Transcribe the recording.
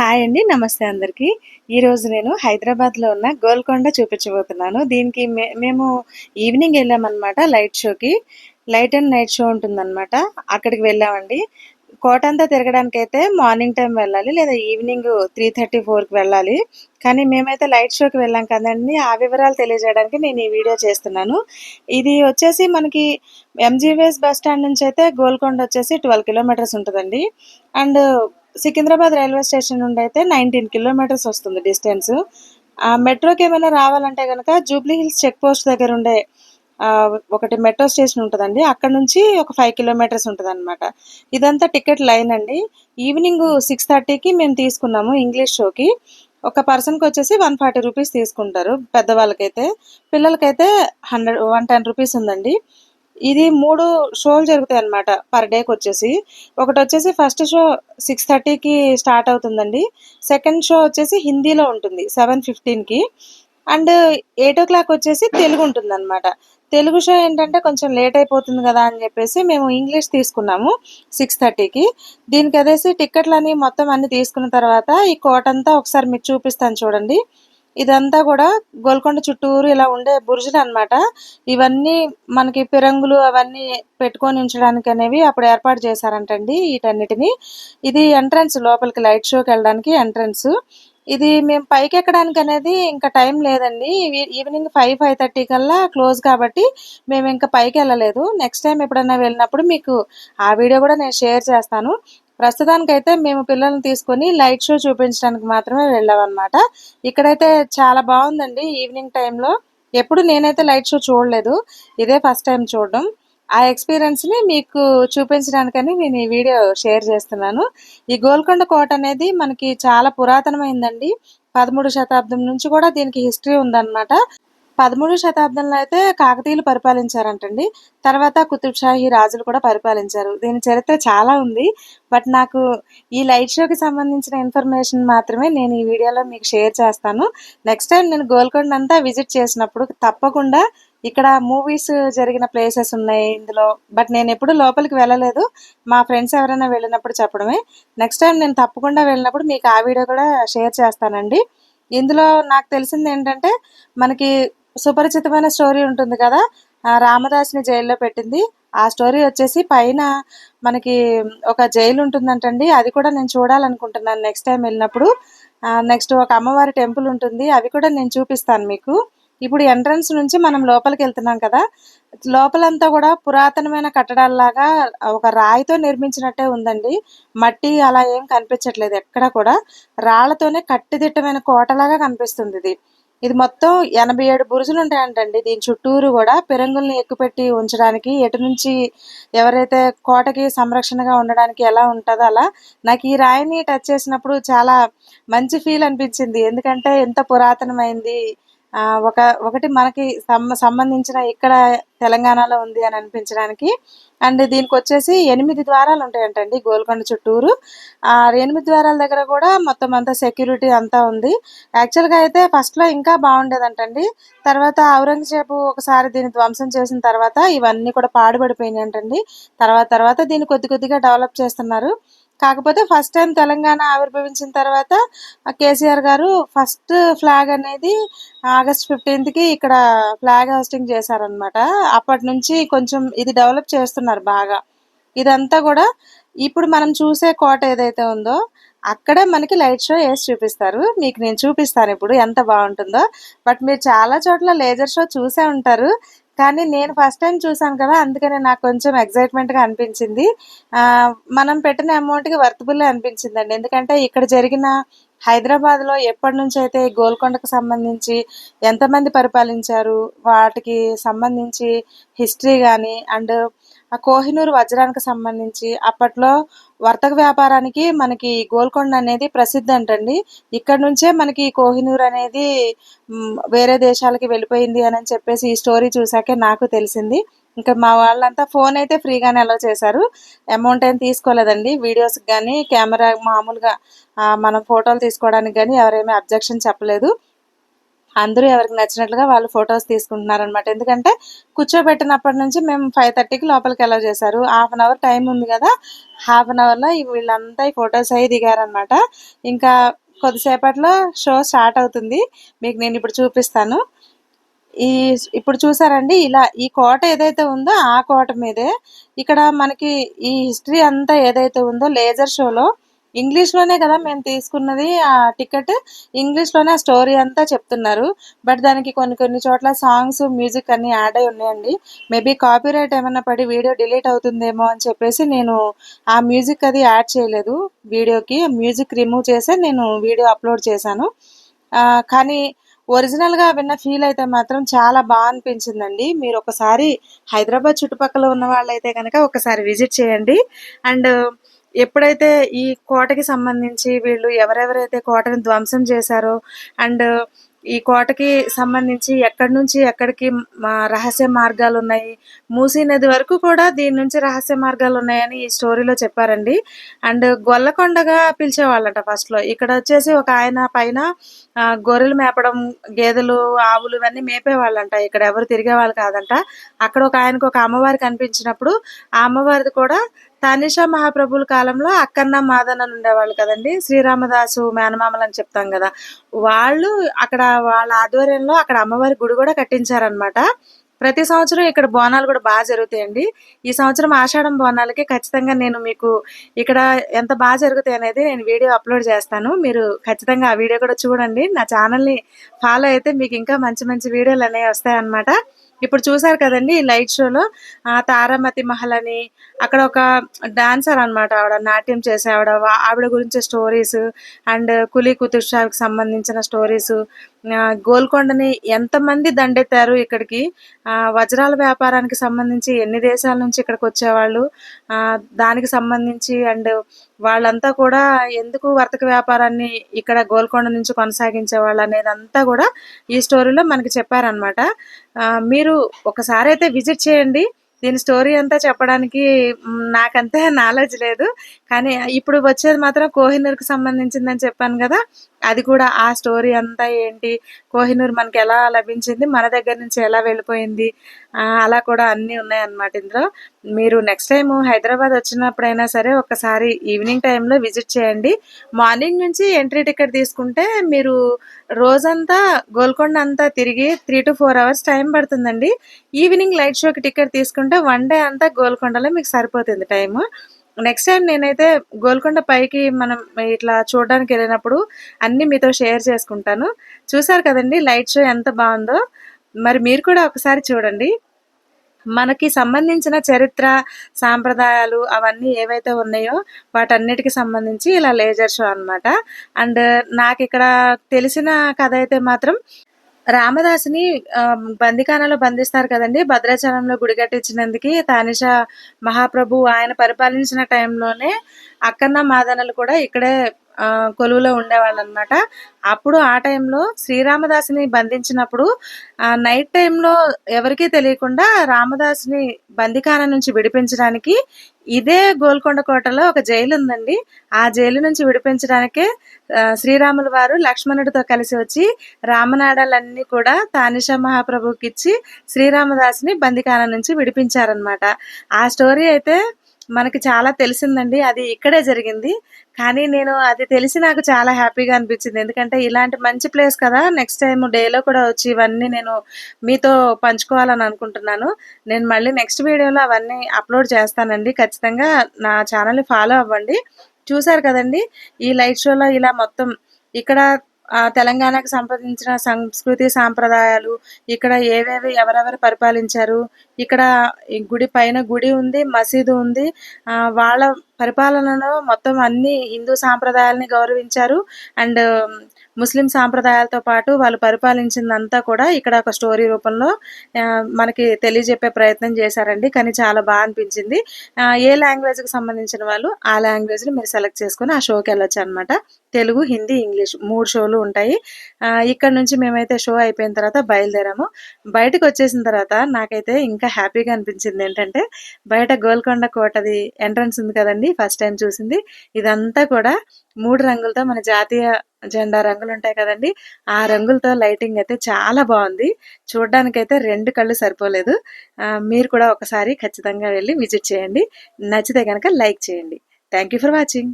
Hi అండి నమస్తే అందరికీ. ఈరోజు నేను హైదరాబాద్లో ఉన్న గోల్కొండ చూపించబోతున్నాను. దీనికి మే- మేము ఈవినింగ్ వెళ్ళామన్నమాట లైట్ షోకి. లైట్ అండ్ నైట్ షో ఉంటుందన్నమాట. అక్కడికి వెళ్ళామండి. కోట అంతా తిరగడానికి అయితే మార్నింగ్ టైం వెళ్ళాలి లేదా ఈవినింగ్ త్రీ థర్టీ ఫోర్కి వెళ్ళాలి. కానీ మేమైతే లైట్ షోకి వెళ్ళాం కదండి ఆ వివరాలు తెలియజేయడానికి నేను ఈ వీడియో చేస్తున్నాను. ఇది వచ్చేసి మనకి ఎంజీవీఎస్ బస్ స్టాండ్ నుంచి అయితే గోల్కొండ వచ్చేసి ట్వెల్వ్ కిలోమీటర్స్ ఉంటుందండి. అండ్ సికింద్రాబాద్ రైల్వే స్టేషన్ నుండి అయితే నైన్టీన్ కిలోమీటర్స్ వస్తుంది డిస్టెన్స్. మెట్రోకి ఏమైనా రావాలంటే కనుక జూబ్లీ హిల్స్ చెక్ పోస్ట్ దగ్గర ఉండే ఒకటి మెట్రో స్టేషన్ ఉంటుందండి. అక్కడ నుంచి ఒక ఫైవ్ కిలోమీటర్స్ ఉంటుంది అనమాట ఇదంతా టికెట్ లైన్ అండి. ఈవినింగ్ సిక్స్ థర్టీకి మేము తీసుకున్నాము ఇంగ్లీష్ షోకి. ఒక పర్సన్కి వచ్చేసి వన్ ఫార్టీ రూపీస్ తీసుకుంటారు పెద్దవాళ్ళకైతే. పిల్లలకైతే హండ్రెడ్ వన్ టెన్ రూపీస్ ఉందండి. ఇది మూడు షోలు జరుగుతాయి అన్నమాట పర్ డేకి వచ్చేసి ఒకటి వచ్చేసి ఫస్ట్ షో సిక్స్ థర్టీకి స్టార్ట్ అవుతుందండి. సెకండ్ షో వచ్చేసి హిందీలో ఉంటుంది సెవెన్ ఫిఫ్టీన్కి. అండ్ ఎయిట్ ఓ క్లాక్ వచ్చేసి తెలుగు ఉంటుంది అనమాట తెలుగు షో ఏంటంటే కొంచెం లేట్ అయిపోతుంది కదా అని చెప్పేసి మేము ఇంగ్లీష్ తీసుకున్నాము సిక్స్ థర్టీకి. దీనికి అదేసి టికెట్లని మొత్తం అన్ని తీసుకున్న తర్వాత ఈ కోటంతా ఒకసారి మీకు చూపిస్తాను చూడండి. ఇదంతా కూడా గోల్కొండ చుట్టూరు ఇలా ఉండే బురుజులు అనమాట ఇవన్నీ మనకి పిరంగులు అవన్నీ పెట్టుకొని ఉంచడానికి అనేవి అప్పుడు ఏర్పాటు చేశారంటండి వీటన్నిటిని. ఇది ఎంట్రన్స్ లోపలికి లైట్ షోకి వెళ్ళడానికి ఎంట్రన్స్ ఇది మేము పైకి ఎక్కడానికి అనేది ఇంకా టైం లేదండి. ఈవినింగ్ ఫైవ్ ఫైవ్ థర్టీ కల్లా క్లోజ్ కాబట్టి మేము ఇంకా పైకి వెళ్ళలేదు. నెక్స్ట్ టైం ఎప్పుడైనా వెళ్ళినప్పుడు మీకు ఆ వీడియో కూడా నేను షేర్ చేస్తాను. ప్రస్తుతానికైతే మేము పిల్లల్ని తీసుకొని లైట్ షో చూపించడానికి మాత్రమే వెళ్ళామన్నమాట. ఇక్కడైతే చాలా బాగుందండి ఈవినింగ్ టైంలో. ఎప్పుడు నేనైతే లైట్ షో చూడలేదు ఇదే ఫస్ట్ టైం చూడడం. ఆ ఎక్స్పీరియన్స్ని మీకు చూపించడానికని నేను ఈ వీడియో షేర్ చేస్తున్నాను. ఈ గోల్కొండ కోట అనేది మనకి చాలా పురాతనమైందండి. పదమూడు శతాబ్దం నుంచి కూడా దీనికి హిస్టరీ ఉందన్నమాట. పదమూడు శతాబ్దంలో అయితే కాకతీయులు పరిపాలించారంటండి. తర్వాత కుతుబ్ షాహీ రాజులు కూడా పరిపాలించారు. దీని చరిత్ర చాలా ఉంది. బట్ నాకు ఈ లైట్ షోకి సంబంధించిన ఇన్ఫర్మేషన్ మాత్రమే నేను ఈ వీడియోలో మీకు షేర్ చేస్తాను. నెక్స్ట్ టైం నేను గోల్కొండ అంతా విజిట్ చేసినప్పుడు తప్పకుండా ఇక్కడ మూవీస్ జరిగిన ప్లేసెస్ ఉన్నాయి ఇందులో. బట్ నేను ఎప్పుడు లోపలికి వెళ్ళలేదు. మా ఫ్రెండ్స్ ఎవరైనా వెళ్ళినప్పుడు చెప్పడమే. నెక్స్ట్ టైం నేను తప్పకుండా వెళ్ళినప్పుడు మీకు ఆ వీడియో కూడా షేర్ చేస్తానండి. ఇందులో నాకు తెలిసింది ఏంటంటే మనకి సుపరిచితమైన స్టోరీ ఉంటుంది కదా? రామదాస్ని జైల్లో పెట్టింది. ఆ స్టోరీ వచ్చేసి పైన మనకి ఒక జైలు ఉంటుందంటండి. అది కూడా నేను చూడాలనుకుంటున్నాను నెక్స్ట్ టైం వెళ్ళినప్పుడు. నెక్స్ట్ ఒక అమ్మవారి టెంపుల్ ఉంటుంది. అవి కూడా నేను చూపిస్తాను మీకు. ఇప్పుడు ఎంట్రన్స్ నుంచి మనం లోపలికి వెళ్తున్నాం కదా? లోపలంతా కూడా పురాతనమైన కట్టడాలలాగా ఒక రాయితో నిర్మించినట్టే ఉందండి. మట్టి అలా ఏం కనిపించట్లేదు ఎక్కడ కూడా. రాళ్ళతోనే కట్టిదిట్టమైన కోటలాగా కనిపిస్తుంది ఇది. ఇది మొత్తం ఎనభై ఏడు బురుజులు ఉంటాయంటండి దీని చుట్టూరు కూడా పిరంగుల్ని ఎక్కుపెట్టి ఉంచడానికి ఎటు నుంచి ఎవరైతే కోటకి సంరక్షణగా ఉండడానికి ఎలా ఉంటుందో అలా. నాకు ఈ రాయిని టచ్ చేసినప్పుడు చాలా మంచి ఫీల్ అనిపించింది. ఎందుకంటే ఎంత పురాతనమైంది ఒక ఒకటి మనకి సం- సంబంధించిన ఇక్కడ తెలంగాణలో ఉంది అని అనిపించడానికి. అండ్ దీనికి వచ్చేసి ఎనిమిది ద్వారాలు ఉంటాయంటండి గోల్కొండ చుట్టూరు. ఆ ఎనిమిది ద్వారాల దగ్గర కూడా మొత్తం అంతా సెక్యూరిటీ అంతా ఉంది. యాక్చువల్గా అయితే ఫస్ట్లో ఇంకా బాగుండేదంటండి. తర్వాత ఔరంగజేబు ఒకసారి దీన్ని ధ్వంసం చేసిన తర్వాత ఇవన్నీ కూడా పాడుపడిపోయినాయి అంటండి తర్వాత తర్వాత దీన్ని కొద్ది కొద్దిగా డెవలప్ చేస్తున్నారు. కాకపోతే ఫస్ట్ టైం తెలంగాణ ఆవిర్భవించిన తర్వాత కేసీఆర్ గారు ఫస్ట్ ఫ్లాగ్ అనేది ఆగస్ట్ ఫిఫ్టీన్త్కి ఇక్కడ ఫ్లాగ్ హోస్టింగ్ చేశారనమాట అప్పటి నుంచి కొంచెం ఇది డెవలప్ చేస్తున్నారు బాగా. ఇదంతా కూడా ఇప్పుడు మనం చూసే కోట ఏదైతే ఉందో అక్కడే మనకి లైట్ షో వేసి చూపిస్తారు. మీకు నేను చూపిస్తాను ఇప్పుడు ఎంత బాగుంటుందో. బట్ మీరు చాలా చోట్ల లేజర్ షో చూసే ఉంటారు. కానీ నేను ఫస్ట్ టైం చూసాను కదా అందుకనే నాకు కొంచెం ఎగ్జైట్మెంట్గా అనిపించింది. ఆ, మనం పెట్టిన అమౌంట్కి వర్తబుల్ అనిపించిందండి. ఎందుకంటే ఇక్కడ జరిగిన హైదరాబాద్లో ఎప్పటి నుంచి అయితే గోల్కొండకు సంబంధించి ఎంతమంది పరిపాలించారు వాటికి సంబంధించి హిస్టరీ కానీ అండ్ ఆ కోహినూరు వజ్రానికి సంబంధించి అప్పట్లో వర్తక వ్యాపారానికి మనకి గోల్కొండ అనేది ప్రసిద్ధి అంటండి. ఇక్కడ నుంచే మనకి కోహినూర్ అనేది వేరే దేశాలకి వెళ్ళిపోయింది అని చెప్పేసి ఈ స్టోరీ చూసాకే నాకు తెలిసింది. ఇంకా మా వాళ్ళంతా ఫోన్ అయితే ఫ్రీగానే అలో చేశారు. అమౌంట్ ఏం తీసుకోలేదండి. వీడియోస్కి కానీ కెమెరా మామూలుగా మనం ఫోటోలు తీసుకోవడానికి కానీ ఎవరేమీ అబ్జెక్షన్ చెప్పలేదు. అందరూ ఎవరికి నచ్చినట్లుగా వాళ్ళు ఫొటోస్ తీసుకుంటున్నారు అనమాట ఎందుకంటే కూర్చోబెట్టినప్పటి నుంచి మేము ఫైవ్ థర్టీకి లోపలికి అలౌ చేశారు. హాఫ్ అన్ అవర్ టైం ఉంది కదా. హాఫ్ అన్ అవర్లో వీళ్ళంతా ఈ ఫొటోస్ అవి దిగారనమాట ఇంకా కొద్దిసేపట్లో షో స్టార్ట్ అవుతుంది. మీకు నేను ఇప్పుడు చూపిస్తాను. ఈ ఇప్పుడు చూసారండి ఇలా ఈ కోట ఏదైతే ఉందో ఆ కోట మీదే ఇక్కడ మనకి ఈ హిస్టరీ అంతా ఏదైతే ఉందో లేజర్ షోలో ఇంగ్లీష్లోనే కదా మేము తీసుకున్నది ఆ టికెట్ ఇంగ్లీష్లోనే ఆ స్టోరీ అంతా చెప్తున్నారు. బట్ దానికి కొన్ని కొన్ని చోట్ల సాంగ్స్ మ్యూజిక్ అన్నీ యాడ్ అయి ఉన్నాయండి. మేబీ కాపీ రైట్ ఏమైనా పడి వీడియో డిలీట్ అవుతుందేమో అని చెప్పేసి నేను ఆ మ్యూజిక్ అది యాడ్ చేయలేదు వీడియోకి మ్యూజిక్ రిమూవ్ చేసే నేను వీడియో అప్లోడ్ చేశాను. కానీ ఒరిజినల్గా విన్న ఫీల్ అయితే మాత్రం చాలా బాగా అనిపించిందండి. మీరు ఒకసారి హైదరాబాద్ చుట్టుపక్కల ఉన్న వాళ్ళైతే కనుక ఒకసారి విజిట్ చేయండి. అండ్ ఎప్పుడైతే ఈ కోటకి సంబంధించి వీళ్ళు ఎవరెవరైతే కోటను ధ్వంసం చేశారో అండ్ ఈ కోటకి సంబంధించి ఎక్కడి నుంచి ఎక్కడికి మా రహస్య మార్గాలు ఉన్నాయి? మూసీ నది వరకు కూడా దీని నుంచి రహస్య మార్గాలు ఉన్నాయని ఈ స్టోరీలో చెప్పారండి. అండ్ గొల్లకొండగా పిలిచేవాళ్ళట ఫస్ట్లో ఇక్కడ వచ్చేసి ఒక ఆయన పైన గొర్రెలు మేపడం గేదెలు ఆవులు ఇవన్నీ మేపేవాళ్ళంట. ఇక్కడ ఎవరు తిరిగేవాళ్ళు కాదంట. అక్కడ ఒక ఆయనకు ఒక అమ్మవారి కనిపించినప్పుడు ఆ అమ్మవారిది కూడా తానిషా మహాప్రభుల కాలంలో అక్కన్న మాదన్న ఉండేవాళ్ళు కదండి. శ్రీరామదాసు మేనమామలు అని చెప్తాం కదా. వాళ్ళు అక్కడ వాళ్ళ ఆధ్వర్యంలో అక్కడ అమ్మవారి గుడి కూడా కట్టించారనమాట ప్రతి సంవత్సరం ఇక్కడ బోనాలు కూడా బాగా జరుగుతాయండి. ఈ సంవత్సరం ఆషాఢం బోనాలకి ఖచ్చితంగా నేను మీకు ఇక్కడ ఎంత బాగా జరుగుతాయి అనేది నేను వీడియో అప్లోడ్ చేస్తాను. మీరు ఖచ్చితంగా ఆ వీడియో కూడా చూడండి. నా ఛానల్ని ఫాలో అయితే మీకు ఇంకా మంచి మంచి వీడియోలు అనేవి వస్తాయన్నమాట. ఇప్పుడు చూసారు కదండి లైట్ షోలో ఆ తారామతి మహల్ అని అక్కడ ఒక డాన్సర్ అన్నమాట ఆవిడ నాట్యం చేసే ఆవిడ ఆవిడ గురించి స్టోరీస్ అండ్ కులీ కుతుబ్ షాకి సంబంధించిన స్టోరీస్. గోల్కొండని ఎంతమంది దండెత్తారు ఇక్కడికి? వజ్రాల వ్యాపారానికి సంబంధించి ఎన్ని దేశాల నుంచి ఇక్కడికి వచ్చేవాళ్ళు? దానికి సంబంధించి అండ్ వాళ్ళంతా కూడా ఎందుకు వర్తక వ్యాపారాన్ని ఇక్కడ గోల్కొండ నుంచి కొనసాగించే వాళ్ళు అనేది అంతా కూడా ఈ స్టోరీలో మనకి చెప్పారనమాట మీరు ఒకసారి అయితే విజిట్ చేయండి. దీని స్టోరీ అంతా చెప్పడానికి నాకంతే నాలెడ్జ్ లేదు. కానీ ఇప్పుడు వచ్చేది మాత్రం కోహినూర్కి సంబంధించిందని చెప్పాను కదా. అది కూడా ఆ స్టోరీ అంతా ఏంటి? కోహినూర్ మనకి ఎలా లభించింది? మన దగ్గర నుంచి ఎలా వెళ్ళిపోయింది? అలా కూడా అన్నీ ఉన్నాయన్నమాట ఇందులో. మీరు నెక్స్ట్ టైం హైదరాబాద్ వచ్చినప్పుడైనా సరే ఒకసారి ఈవినింగ్ టైంలో విజిట్ చేయండి. మార్నింగ్ నుంచి ఎంట్రీ టికెట్ తీసుకుంటే మీరు రోజంతా గోల్కొండ అంతా తిరిగి three to four hours time పడుతుందండి. ఈవినింగ్ లైట్ షోకి టికెట్ తీసుకుంటే వన్ డే అంతా గోల్కొండలో మీకు సరిపోతుంది టైము నెక్స్ట్ టైం నేనైతే గోల్కొండ పైకి మనం ఇట్లా చూడడానికి వెళ్ళినప్పుడు అన్నీ మీతో షేర్ చేసుకుంటాను. చూసారు కదండి లైట్ షో ఎంత బాగుందో. మరి మీరు కూడా ఒకసారి చూడండి. మనకి సంబంధించిన చరిత్ర సాంప్రదాయాలు అవన్నీ ఏవైతే ఉన్నాయో వాటన్నిటికి సంబంధించి ఇలా లేజర్ షో అన్నమాట. అండ్ నాకు ఇక్కడ తెలిసిన కథ అయితే మాత్రం రామదాసుని బందికానలో బంధిస్తారు కదండి. భద్రాచలంలో గుడి కట్టించినందుకు తానిష మహాప్రభు ఆయన పరిపాలించిన టైంలోనే అక్కన్న మాదనలు కూడా ఇక్కడే కొలువులో ఉండేవాళ్ళు అనమాట అప్పుడు ఆ టైంలో శ్రీరామదాసుని బంధించినప్పుడు నైట్ టైంలో ఎవరికీ తెలియకుండా రామదాసుని బందికాన నుంచి విడిపించడానికి ఇదే గోల్కొండ కోటలో ఒక జైలు ఉందండి ఆ జైలు నుంచి విడిపించడానికే శ్రీరాముల వారు లక్ష్మణుడితో కలిసి వచ్చి రామనాడాలన్నీ కూడా తానిషా మహాప్రభుకి ఇచ్చి శ్రీరామదాసుని బందికాన నుంచి విడిపించారనమాట ఆ స్టోరీ అయితే మనకి చాలా తెలిసిందండి. అది ఇక్కడే జరిగింది. కానీ నేను అది తెలిసి నాకు చాలా హ్యాపీగా అనిపించింది. ఎందుకంటే ఇలాంటి మంచి ప్లేస్ కదా నెక్స్ట్ టైం డేలో కూడా వచ్చి ఇవన్నీ నేను మీతో పంచుకోవాలని అనుకుంటున్నాను. నేను మళ్ళీ నెక్స్ట్ వీడియోలో అవన్నీ అప్లోడ్ చేస్తానండి. ఖచ్చితంగా నా ఛానల్ని ఫాలో అవ్వండి. చూసారు కదండి ఈ లైట్ షోలో ఇలా మొత్తం ఇక్కడ తెలంగాణకు సంబంధించిన సంస్కృతి సాంప్రదాయాలు ఇక్కడ ఏవేవి ఎవరెవరు పరిపాలించారు ఇక్కడ ఈ గుడి పైన గుడి ఉంది మసీదు ఉంది ఆ, వాళ్ళ పరిపాలనలో మొత్తం అన్ని హిందూ సాంప్రదాయాలని గౌరవించారు. అండ్ ముస్లిం సాంప్రదాయాలతో పాటు వాళ్ళు పరిపాలించిందంతా కూడా ఇక్కడ ఒక స్టోరీ రూపంలో మనకి తెలియజెప్పే ప్రయత్నం చేశారండి. కానీ చాలా బాగా అనిపించింది. ఏ లాంగ్వేజ్కి సంబంధించిన వాళ్ళు ఆ లాంగ్వేజ్ని మీరు సెలెక్ట్ చేసుకుని ఆ షోకి వెళ్ళొచ్చు అనమాట తెలుగు హిందీ ఇంగ్లీష్ మూడు షోలు ఉంటాయి. ఇక్కడ నుంచి మేమైతే షో అయిపోయిన తర్వాత బయలుదేరాము. బయటకు వచ్చేసిన తర్వాత నాకైతే ఇంకా హ్యాపీగా అనిపించింది ఏంటంటే బయట గోల్కొండ కోటది ఎంట్రన్స్ ఉంది కదండి ఫస్ట్ టైం చూసింది. ఇదంతా కూడా మూడు రంగులతో మన జాతీయ జెండా రంగులు ఉంటాయి కదండి. ఆ రంగులతో లైటింగ్ అయితే చాలా బాగుంది. చూడడానికైతే రెండు కళ్ళు సరిపోలేదు. మీరు కూడా ఒకసారి ఖచ్చితంగా వెళ్ళి విజిట్ చేయండి. నచ్చితే కనుక లైక్ చేయండి. Thank you for watching.